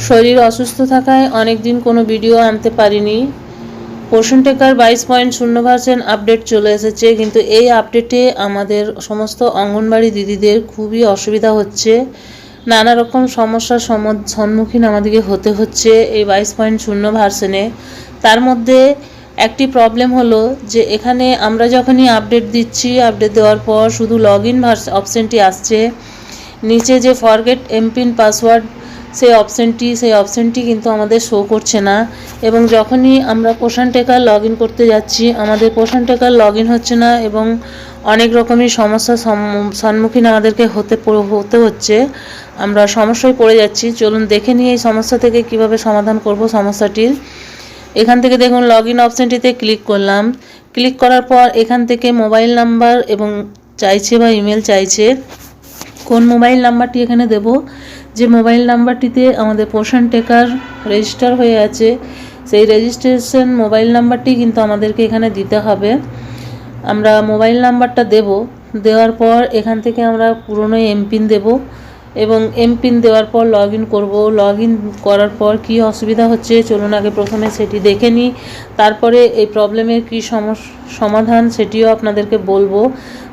শরীর অসুস্থ থাকায় অনেক দিন কোনো ভিডিও আনতে পারিনি। পোষণ টেকার বাইশ পয়েন্ট শূন্য পার্সেন্ট আপডেট চলে এসেছে, কিন্তু এই আপডেটে আমাদের সমস্ত অঙ্গনবাড়ি দিদিদের খুবই অসুবিধা হচ্ছে। নানা রকম সমস্যার সম- সম্মুখীন আমাদেরকে হতে হচ্ছে এই বাইশ পয়েন্ট শূন্য ভার্সনে তার মধ্যে একটি প্রবলেম হলো যে এখানে আমরা যখনই আপডেট দিচ্ছি আপডেট দেওয়ার পর শুধু লগ ইন ভার্স অপশানটি আসছে। নিচে যে ফরগেট এমপিন পাসওয়ার্ড সেই অপশানটি সেই অপশানটি কিন্তু আমাদের শো করছে না। এবং যখনই আমরা পোষণ টেকার লগ ইন করতে যাচ্ছি, আমাদের পোষণ টেকার লগ ইন হচ্ছে না এবং অনেক রকমের সমস্যার সম্মু- সম্মুখীন আমাদেরকে হতে হতে হচ্ছে। আমরা সমস্যায় পড়ে যাচ্ছি। চলুন দেখে নিয়ে এই সমস্যা থেকে কীভাবে সমাধান করব সমস্যাটির। এখান থেকে দেখুন লগ ইন অপশানটিতে ক্লিক করলাম। ক্লিক করার পর এখান থেকে মোবাইল নাম্বার এবং চাইছে বা ইমেল চাইছে। কোন মোবাইল নাম্বারটি এখানে দেব? যে মোবাইল নাম্বারটিতে আমাদের পোষণ টেকার রেজিস্টার হয়ে আছে, সেই রেজিস্ট্রেশন মোবাইল নাম্বারটি কিন্তু আমাদেরকে এখানে দিতে হবে। আমরা মোবাইল নাম্বারটা দেব, দেওয়ার পর এখান থেকে আমরা পুরনো এমপিন দেব। এবং এমপিন দেওয়ার পর লগ ইন করব। লগ ইন করার পর কি অসুবিধা হচ্ছে? চলুন আগে প্রথমে সেটি দেখে নিই। তারপরে এই প্রবলেমের কী সমাধান সেটিও আপনাদেরকে বলব।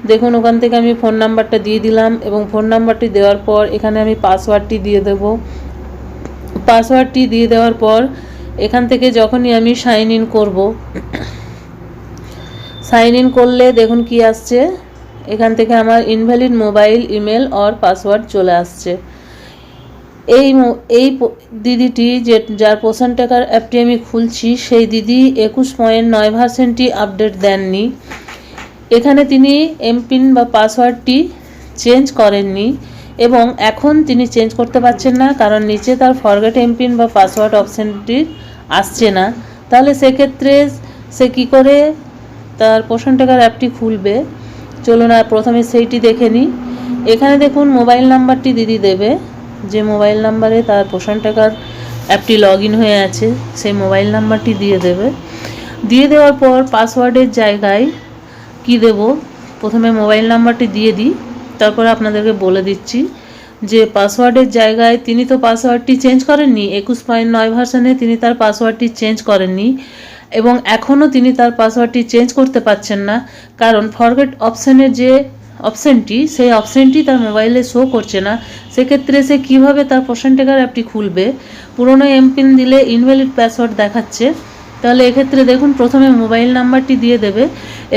দেখুন, ওখান থেকে আমি ফোন নাম্বারটা দিয়ে দিলাম এবং ফোন নাম্বারটি দেওয়ার পর এখানে আমি পাসওয়ার্ডটি দিয়ে দেব। পাসওয়ার্ডটি দিয়ে দেওয়ার পর এখান থেকে যখনই আমি সাইন ইন করব সাইন ইন করলে দেখুন কি আসছে। এখান থেকে আমার invalid mobile email or password চলে আসছে। এই এই দিদিটি যে, যার পোষণ টাকার অ্যাপটি আমি খুলছি, সেই দিদি একুশ পয়েন্ট নয় ভার্সেন্টটি আপডেট দেননি। এখানে তিনি এমপিন বা পাসওয়ার্ডটি চেঞ্জ করেননি এবং এখন তিনি চেঞ্জ করতে পারছেন না, কারণ নিচে তার ফরগেট এমপিন বা পাসওয়ার্ড অপশানটি আসছে না। তাহলে সেক্ষেত্রে সে কি করে তার পোষণ টাকার অ্যাপটি খুলবে? চলুন আর প্রথমে সেইটি দেখে নিই। এখানে দেখুন মোবাইল নাম্বারটি দিদি দেবে। যে মোবাইল নাম্বারে তার পোষণ টাকার অ্যাপটি লগ হয়ে আছে, সেই মোবাইল নাম্বারটি দিয়ে দেবে। দিয়ে দেওয়ার পর পাসওয়ার্ডের জায়গায় কি দেব? প্রথমে মোবাইল নাম্বারটি দিয়ে দিই, তারপর আপনাদেরকে বলে দিচ্ছি যে পাসওয়ার্ডের জায়গায় তিনি তো পাসওয়ার্ডটি চেঞ্জ করেননি, একুশ পয়েন্ট নয় ভার্সনে তিনি তার পাসওয়ার্ডটি চেঞ্জ করেননি। এবং এখনও তিনি তার পাসওয়ার্ডটি চেঞ্জ করতে পারছেন না, কারণ ফরগেট অপশানের যে অপশানটি সেই অপশানটি তার মোবাইলে শো করছে না। সেক্ষেত্রে সে কীভাবে তার পোশান টেকার অ্যাপটি খুলবে? পুরনো এমপিন দিলে ইনভ্যালিড পাসওয়ার্ড দেখাচ্ছে। তাহলে এক্ষেত্রে দেখুন, প্রথমে মোবাইল নাম্বারটি দিয়ে দেবে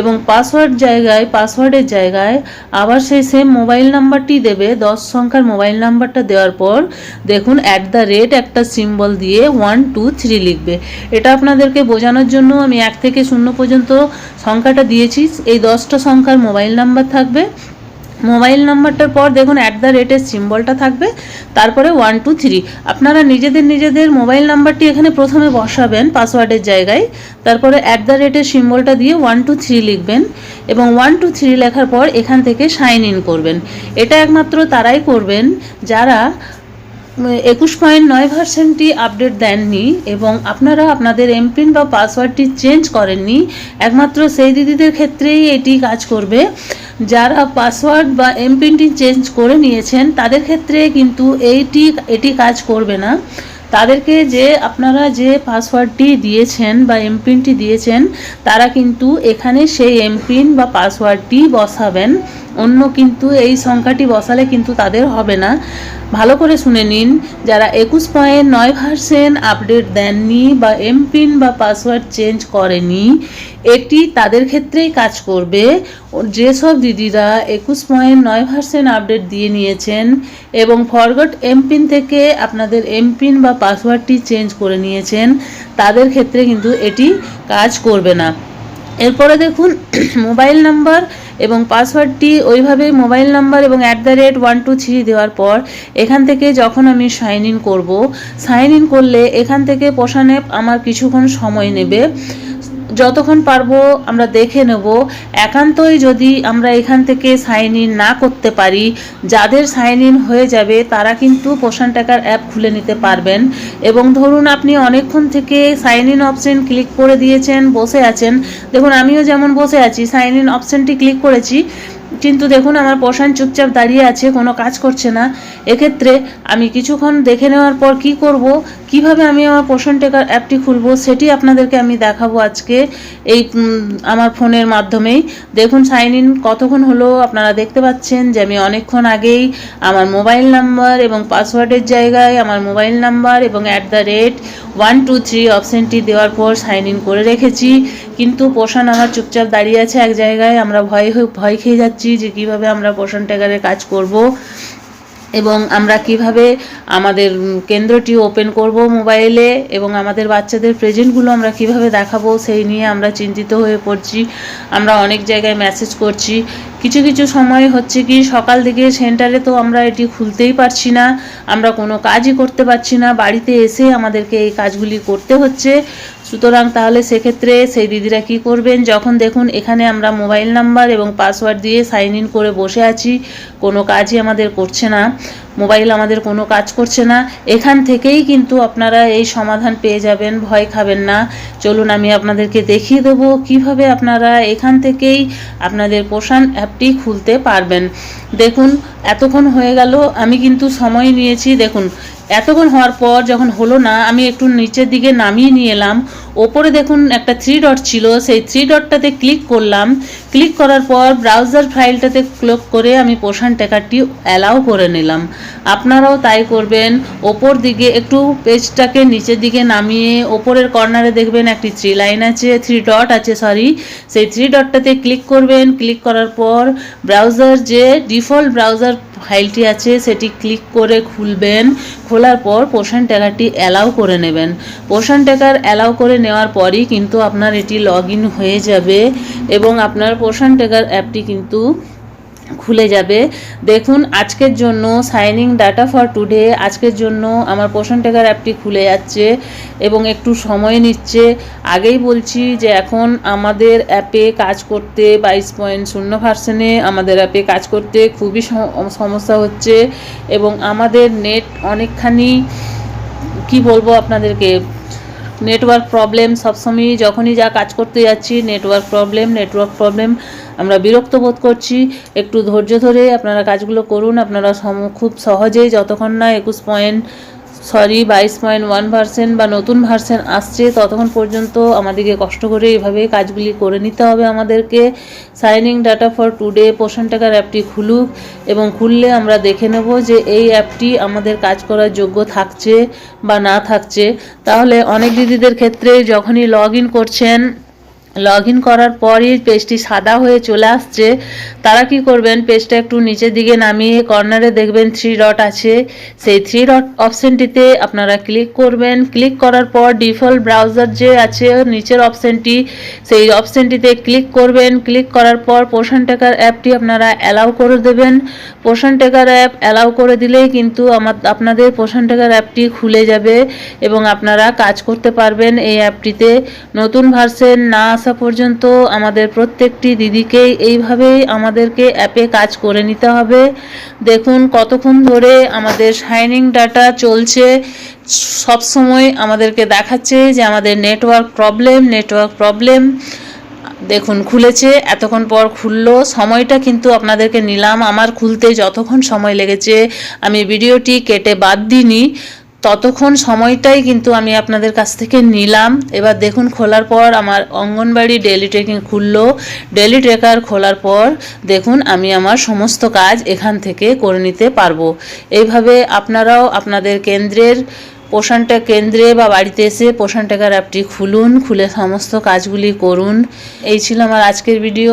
এবং পাসওয়ার্ড জায়গায়, পাসওয়ার্ডের জায়গায় আবার সেই সেম মোবাইল নাম্বারটি দেবে। দশ সংখ্যার মোবাইল নাম্বারটা দেওয়ার পর দেখুন অ্যাট দ্য রেট একটা সিম্বল দিয়ে ওয়ান টু থ্রি লিখবে। এটা আপনাদেরকে বোঝানোর জন্য আমি এক থেকে শূন্য পর্যন্ত সংখ্যাটা দিয়েছি। এই দশটা সংখ্যার মোবাইল নাম্বার থাকবে। মোবাইল নাম্বারটার পর দেখুন অ্যাট দ্য রেটের সিম্বলটা থাকবে, তারপরে ওয়ান টু থ্রি আপনারা নিজেদের নিজেদের মোবাইল নাম্বারটি এখানে প্রথমে বসাবেন পাসওয়ার্ডের জায়গায়, তারপরে অ্যাট দ্য রেটের সিম্বলটা দিয়ে ওয়ান টু থ্রি লিখবেন এবং ওয়ান টু থ্রি লেখার পর এখান থেকে সাইন ইন করবেন। এটা একমাত্র তারাই করবেন যারা একুশ পয়েন্ট নয় ভার্সেন্টটি আপডেট দেননি এবং আপনারা আপনাদের এমপিন বা পাসওয়ার্ডটি চেঞ্জ করেননি। একমাত্র সেই দিদিদের ক্ষেত্রেই এটি কাজ করবে। যারা পাসওয়ার্ড বা এমপিনটি চেঞ্জ করে নিয়েছেন, তাদের ক্ষেত্রে কিন্তু এইটি এটি কাজ করবে না। তাদেরকে যে, আপনারা যে পাসওয়ার্ডটি দিয়েছেন বা এমপিনটি দিয়েছেন, তারা কিন্তু এখানে সেই এমপিন বা পাসওয়ার্ডটি বসাবেন। অন্য কিন্তু এই সংখ্যাটি বসালে কিন্তু তাদের হবে না। ভালো করে শুনে নিন, যারা একুশ পয়েন্ট নয় ভার্সেন আপডেট দেননি বা এমপিন বা পাসওয়ার্ড চেঞ্জ করেনি এটি তাদের ক্ষেত্রেই কাজ করবে। যেসব দিদিরা একুশ পয়েন্ট নয় ভার্সেন আপডেট দিয়ে নিয়েছেন এবং ফরগট এমপিন থেকে আপনাদের এমপিন বা পাসওয়ার্ডটি চেঞ্জ করে নিয়েছেন, তাদের ক্ষেত্রে কিন্তু এটি কাজ করবে না। এরপরে দেখুন, মোবাইল নাম্বার এবং পাসওয়ার্ডটি ওইভাবে মোবাইল নাম্বার এবং at the rate one two three দেওয়ার পর এখান থেকে যখন আমি সাইন ইন করব সাইন ইন করলে এখান থেকে পোষানে আমার কিছুক্ষণ সময় নেবে। যতক্ষণ পারব আমরা দেখে নেব। একান্তই যদি আমরা এখান থেকে সাইন ইন না করতে পারি, যাদের সাইন ইন হয়ে যাবে তারা কিন্তু পোষণ টাকার অ্যাপ খুলে নিতে পারবেন। এবং ধরুন আপনি অনেকক্ষণ থেকে সাইন ইন অপশন ক্লিক করে দিয়েছেন, বসে আছেন। দেখুন, আমিও যেমন বসে আছি সাইন ইন অপশনটি ক্লিক করেছি। কিন্তু দেখুন, আমার পোষণ চুপচাপ দাঁড়িয়ে আছে, কোনো কাজ করছে না। এক্ষেত্রে আমি কিছুক্ষণ দেখে নেওয়ার পর কি করব? কীভাবে আমি আমার পোষণ টেকার অ্যাপটি খুলবো সেটি আপনাদেরকে আমি দেখাবো আজকে এই আমার ফোনের মাধ্যমেই। দেখুন সাইন ইন কতক্ষণ হলো আপনারা দেখতে পাচ্ছেন যে আমি অনেকক্ষণ আগেই আমার মোবাইল নাম্বার এবং পাসওয়ার্ডের জায়গায় আমার মোবাইল নাম্বার এবং at the rate one two three অপশানটি দেওয়ার পর সাইন ইন করে রেখেছি। কিন্তু পোষণ আমার চুপচাপ দাঁড়িয়ে আছে এক জায়গায়। আমরা ভয় ভয় খেয়ে যাচ্ছি যে কীভাবে আমরা পোষণ ট্যাগারের কাজ করব। এবং আমরা কীভাবে আমাদের কেন্দ্রটি ওপেন করব মোবাইলে এবং আমাদের বাচ্চাদের প্রেজেন্টগুলো আমরা কীভাবে দেখাবো সেই নিয়ে আমরা চিন্তিত হয়ে পড়ছি। আমরা অনেক জায়গায় মেসেজ করছি। কিছু কিছু সময় হচ্ছে কি সকাল থেকে সেন্টারে তো আমরা এটি খুলতেই পারছি না। আমরা কোনো কাজই করতে পারছি না। বাড়িতে এসে আমাদেরকে এই কাজগুলি করতে হচ্ছে। সুতরাং তাহলে সেক্ষেত্রে সেই দিদিরা কি করবেন? যখন দেখুন এখানে আমরা মোবাইল নাম্বার এবং পাসওয়ার্ড দিয়ে সাইন ইন করে বসে আছি, কোনো কাজই আমাদের করছে না, মোবাইল আমাদের কোনো কাজ করছে না, এখান থেকেই কিন্তু আপনারা এই সমাধান পেয়ে যাবেন, ভয় খাবেন না। চলুন আমি আপনাদেরকে দেখিয়ে দেবো কীভাবে আপনারা এখান থেকেই আপনাদের পোষণ অ্যাপটি খুলতে পারবেন। দেখুন, এতক্ষণ হয়ে গেল, আমি কিন্তু সময় নিয়েছি, দেখুন এতক্ষণ হওয়ার পর যখন হলো না, আমি একটু নিচের দিকে নামিয়ে নিয়ে এলাম। ওপরে দেখুন একটা থ্রি ডট ছিল। সেই থ্রি ডটটাতে ক্লিক করলাম। ক্লিক করার পর ব্রাউজার ফাইলটাতে ক্লিক করে আমি পোষণ ট্যাকারটি অ্যালাউ করে নিলাম। আপনারাও তাই করবেন। ওপর দিকে একটু পেজটাকে নিচের দিকে নামিয়ে ওপরের কর্নারে দেখবেন একটি থ্রি লাইন আছে থ্রি ডট আছে সরি সেই থ্রি ডটটাতে ক্লিক করবেন। ক্লিক করার পর ব্রাউজার যে ডিফল্ট ব্রাউজার ফাইলটি আছে সেটি ক্লিক করে খুলবেন। খোলার পর পোষণ ট্যাগারটি অ্যালাউ করে নেবেন। পোষণ ট্যাগার অ্যালাউ করে নেওয়ার পরই কিন্তু আপনার এটি লগ হয়ে যাবে। এবং আপনার পোষণ টেকার অ্যাপটি কিন্তু খুলে যাবে। দেখুন, আজকের জন্য সাইনিং ডাটা ফর টুডে আজকের জন্য আমার পোষণ টেকার অ্যাপটি খুলে যাচ্ছে এবং একটু সময় নিচ্ছে। আগেই বলছি যে এখন আমাদের অ্যাপে কাজ করতে বাইশ পয়েন্ট শূন্য ভার্সনে আমাদের অ্যাপে কাজ করতে খুবই সমস্যা হচ্ছে এবং আমাদের নেট অনেকখানি, কি বলব আপনাদেরকে নেটওয়ার্ক প্রবলেম সবসময় যখনই যা কাজ করতে যাচ্ছি নেটওয়ার্ক প্রবলেম নেটওয়ার্ক প্রবলেম আমরা বিরক্ত বোধ করছি। একটু ধৈর্য ধরে আপনারা কাজগুলো করুন। আপনারা খুব সহজেই যতক্ষণ না একুশ পয়েন্ট সরি, বাইশ পয়েন্ট ওয়ান ভার্সেন্ট বা নতুন ভার্সেন আসছে, ততক্ষণ পর্যন্ত আমাদেরকে কষ্ট করে এভাবে কাজগুলি করে নিতে হবে আমাদেরকে। সাইনিং ডাটা ফর টুডে পোষণ টাকার অ্যাপটি খুলুক এবং খুললে আমরা দেখে নেব যে এই অ্যাপটি আমাদের কাজ করার যোগ্য থাকছে বা না থাকছে। তাহলে অনেক দিদিদের ক্ষেত্রে যখনই লগ ইন করছেন লগ ইন করার পরই পেজটি সাদা হয়ে চলে আসছে। তারা কি করবেন? পেজটা একটু নিচের দিকে নামিয়ে কর্নারে দেখবেন থ্রি ডট আছে। সেই থ্রি ডট অপশানটিতে আপনারা ক্লিক করবেন। ক্লিক করার পর ডিফল্ট ব্রাউজার যে আছে, নিচের অপশানটি সেই অপশানটিতে ক্লিক করবেন। ক্লিক করার পর পোষণ টেকার অ্যাপটি আপনারা অ্যালাউ করে দেবেন। পোষণ টেকার অ্যাপ অ্যালাউ করে দিলেই কিন্তু আমার আপনাদের পোষণ টেকার অ্যাপটি খুলে যাবে এবং আপনারা কাজ করতে পারবেন এই অ্যাপটিতে নতুন ভার্সন না আসা পর্যন্ত আমাদের প্রত্যেকটি দিদিকেই এইভাবেই আমাদেরকে অ্যাপে কাজ করে নিতে হবে। দেখুন কতক্ষণ ধরে আমাদের শাইনিং ডাটা চলছে। সব সময় আমাদেরকে দেখাচ্ছে যে আমাদের নেটওয়ার্ক প্রবলেম নেটওয়ার্ক প্রবলেম দেখুন খুলেছে, এতক্ষণ পর খুললো। সময়টা কিন্তু আপনাদেরকে নিলাম। আমার খুলতে যতক্ষণ সময় লেগেছে, আমি ভিডিওটি কেটে বাদ দিইনি। ততক্ষণ সময়টাই কিন্তু আমি আপনাদের কাছ থেকে নিলাম। এবার দেখুন, খোলার পর আমার অঙ্গনবাড়ি ডেলি ট্রেকিং খুললো। ডেলি ট্রেকার খোলার পর দেখুন, আমি আমার সমস্ত কাজ এখান থেকে করে নিতে পারব। এইভাবে আপনারাও আপনাদের কেন্দ্রের পোষণটা কেন্দ্রে বা বাড়িতে এসে পোষণ টাকার অ্যাপটি খুলুন, খুলে সমস্ত কাজগুলি করুন। এই ছিল আমার আজকের ভিডিও